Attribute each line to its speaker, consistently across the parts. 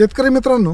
Speaker 1: शेतकरी मित्रांनो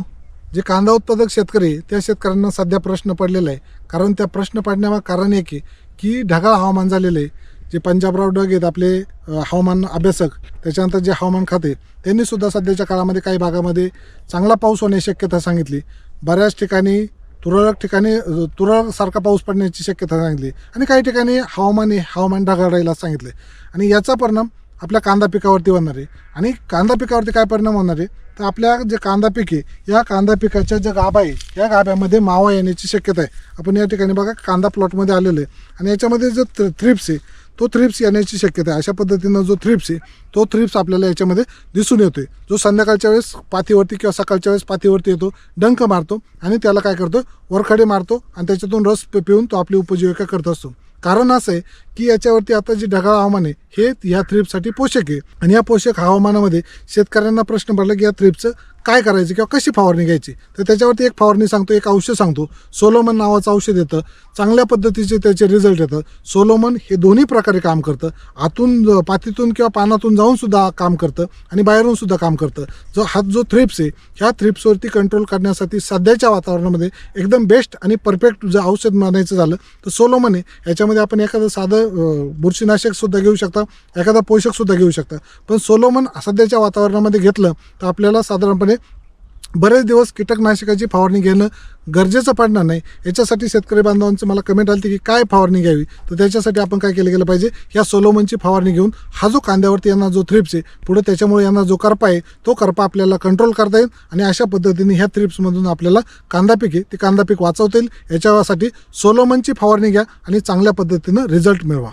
Speaker 1: जे कांदा उत्पादक शेतकरी आहे, त्या शेतकऱ्यांना सध्या प्रश्न पडलेला आहे. कारण त्या प्रश्न पडण्यामा कारण एक आहे की ढगाळ हवामान झालेलं आहे. जे पंजाबराव डग आहेत आपले हवामान अभ्यासक त्याच्यानंतर जे हवामान खाते त्यांनी सुद्धा सध्याच्या काळामध्ये काही भागामध्ये चांगला पाऊस होण्याची शक्यता सांगितली. बऱ्याच ठिकाणी तुरळक ठिकाणी अ, तुरळकसारखा पाऊस पडण्याची शक्यता सांगितली. आणि काही ठिकाणी हवामान हे हवामान ढगाळ राहिला सांगितले. आणि याचा परिणाम आपल्या कांदा पिकावरती होणार आहे. आणि कांदा पिकावरती काय परिणाम होणार आहे? तर आपल्या जे कांदा पीक आहे या कांदा पिकाच्या ज्या गाभा आहे या गाभ्यामध्ये मावा येण्याची शक्यता आहे. आपण या ठिकाणी बघा कांदा प्लॉटमध्ये आलेलं आहे. आणि याच्यामध्ये जो थ्रि- थ्रिप्स आहे तो थ्रिप्स येण्याची शक्यता आहे. अशा पद्धतीनं जो थ्रिप्स आहे तो थ्रिप्स आपल्याला याच्यामध्ये दिसून येतोय. जो संध्याकाळच्या वेळेस पातीवरती किंवा सकाळच्या वेळेस पातीवरती येतो डंक मारतो आणि त्याला काय करतो? वरखडे मारतो आणि त्याच्यातून रस पिऊन तो आपली उपजीविका करत असतो. कारण असं आहे की याच्यावरती आता जे ढगाळ हवामान आहे हे ह्या थ्रीपसाठी पोषक आहे. आणि या पोषक हवामानामध्ये शेतकऱ्यांना प्रश्न पडला की या थ्रीपचं काय करायचं किंवा कशी फवारणी घ्यायची? तर त्याच्यावरती एक फवारणी सांगतो एक औषध सांगतो. सोलोमन नावाचं औषध येतं. चांगल्या पद्धतीचे त्याचे रिझल्ट येतं. सोलोमन हे दोन्ही प्रकारे काम करतं. आतून पातीतून किंवा पानातून जाऊन सुद्धा काम करतं आणि बाहेरून सुद्धा काम करतं. जो हा जो थ्रिप्स आहे ह्या थ्रिप्सवरती कंट्रोल करण्यासाठी सध्याच्या वातावरणामध्ये एकदम बेस्ट आणि परफेक्ट जर औषध मानायचं झालं तर सोलोमन आहे. याच्यामध्ये आपण एखादं साधं बुरशीनाशक सुद्धा घेऊ शकता एखादा पोषक सुद्धा घेऊ शकता. पण सोलोमन सध्याच्या वातावरणामध्ये घेतलं तर आपल्याला साधारणपणे बरेच दिवस कीटकनाशकाची फवारणी घेणं गरजेचं पडणार नाही. याच्यासाठी शेतकरी बांधवांचं मला कमेंट आली की काय फवारणी घ्यावी? तर त्याच्यासाठी आपण काय केलं गेलं पाहिजे? या सोलोमनची फवारणी घेऊन हा जो कांद्यावरती यांना जो थ्रिप्स आहे पुढे त्याच्यामुळे यांना जो करपा आहे तो करपा आपल्याला कंट्रोल करता येईल आणि अशा पद्धतीने ह्या थ्रिप्समधून आपल्याला कांदा पीक आहे ते कांदा पीक वाचवता येईल. याच्यासाठी सोलोमनची फवारणी घ्या आणि चांगल्या पद्धतीनं रिझल्ट मिळवा.